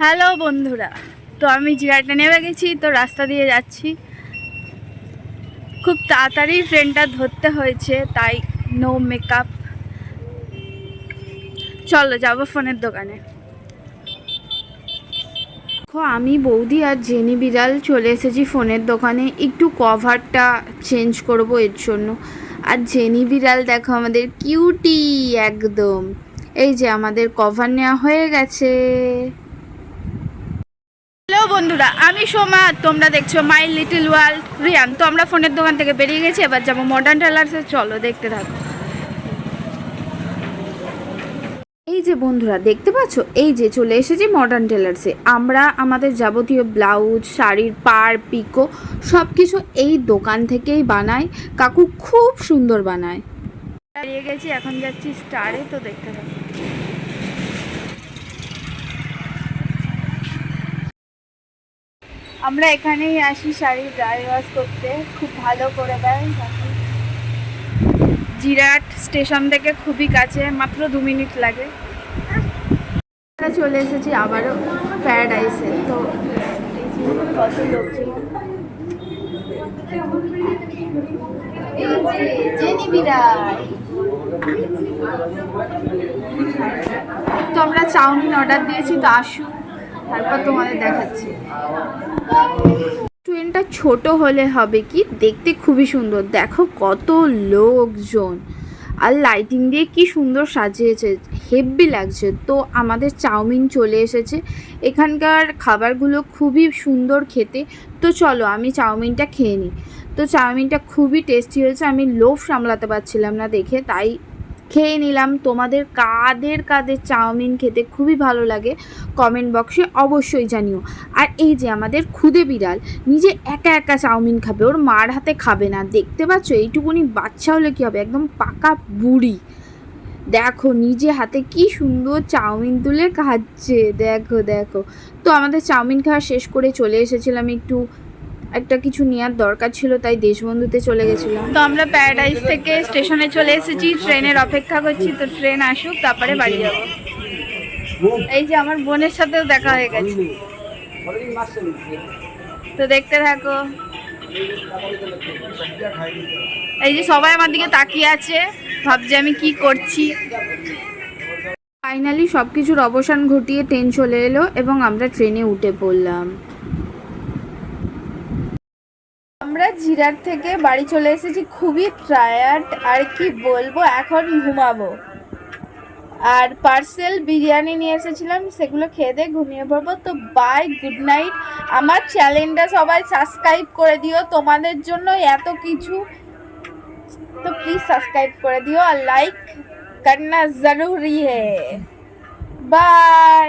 Hello বন্ধুরা, তো আমি জিরাটে নেমে গেছি, তো রাস্তা দিয়ে যাচ্ছি। খুব তাড়াতাড়ি ট্রেনটা ধরতে হয়েছে, তাই নো মেকআপ চলো যাব ফোনের দোকানে। দেখো, আমি বৌদি আর জেনি বিড়াল চলে এসেছি ফোনের দোকানে, একটু কভারটা চেঞ্জ করব এর জন্য। আর জেনি বিড়াল দেখো আমাদের কিউটি একদম। এই যে আমাদের কভার নেওয়া হয়ে গেছে। বন্ধুরা, আমি সোমা তোমরা দেখছ মাই লিটল ওয়ার্ল্ড রিয়ান। তো আমরা ফোনের দোকান থেকে বেরিয়ে গেছি, এবার যাব মডার্ন টেলার্সে চলো, দেখতে থাকো। এই যে বন্ধুরা, দেখতে পাচ্ছ? এই যে চলে এসেছি মডার্ন টেলার্সে আমরা আমাদের যাবতীয় ব্লাউজ, শাড়ির পার, পিকো সব কিছু এই দোকান থেকেই বানাই। কাকু খুব সুন্দর বানায়। দাঁড়িয়ে গেছি, এখন যাচ্ছি স্টারে তো দেখতে থাকো। আমরা এখানেই আসি শাড়ি ড্রাই ওয়াশ করতে। খুব ভালো করে দেয়। জিরাট স্টেশন থেকে খুবই কাছে, মাত্র দু মিনিট লাগে। চলে এসেছি আবারও প্যারাডাইসে। তো কত তো আমরা চাউমিন অর্ডার দিয়েছি, তো আসুক তারপর তোমাদের দেখাচ্ছি। ট্রেনটা ছোট হলে হবে কি? দেখতে খুবই সুন্দর। দেখো কত লোকজন। আর লাইটিং দিয়ে কি সুন্দর সাজিয়েছে। হেভি লাগছে। তো আমাদের চাউমিন চলে এসেছে। এখানকার খাবারগুলো খুবই সুন্দর খেতে। তো চলো আমি চাউমিনটা খেয়ে নিই। তো চাউমিনটা খুবই টেস্টি হয়েছে। আমি লোভ সামলাতে পারছিলাম না দেখে। তাই খেয়ে নিলাম। তোমাদের কাদের কাদের চাউমিন খেতে খুবই ভালো লাগে কমেন্ট বক্সে অবশ্যই জানিও। আর এই যে আমাদের খুদে বিড়াল, নিজে একা একা চাউমিন খাবে, ওর মার হাতে খাবে না। দেখতে পাচ্ছ? এইটুকুনি বাচ্চা হলে কী হবে? একদম পাকা বুড়ি। দেখো, নিজে হাতে কি সুন্দর চাউমিন তুলে খাচ্ছে। দেখো দেখো। তো আমাদের চাউমিন খাওয়া শেষ করে চলে এসেছিলাম একটু একটা কিছু নেওয়ার দরকার ছিল তাই দেশবন্ধুতে চলে গেছিলাম। তো আমরা প্যারাডাইস থেকে স্টেশনে চলে এসেছি ট্রেনের অপেক্ষা করছি তো ট্রেন আসুক তারপরে বাড়ি যাব। এই যে আমার বোনের সাথেও দেখা হয়ে গেছে। তো দেখতে থাকো। এই যে সবাই আমার দিকে তাকিয়ে আছে ভাবছে আমি কি করছি। ফাইনালি সব কিছুর অবসান ঘটিয়ে ট্রেন চলে এলো এবং আমরা ট্রেনে উঠে পড়লাম। আমরা জিরার থেকে বাড়ি চলে এসেছি, খুবই টায়ার্ড আর কি বলব, এখন ঘুমাবো। আর পার্সেল বিরিয়ানি নিয়ে এসেছিলাম, সেগুলো খেয়ে দিয়ে ঘুমিয়ে পড়ব। তো বাই গুড নাইট আমার চ্যানেলটা সবাই সাবস্ক্রাইব করে দিও, তোমাদের জন্য এত কিছু। তো প্লিজ সাবস্ক্রাইব করে দিও আর লাইক করনা জরুরি হ্যাঁ বাই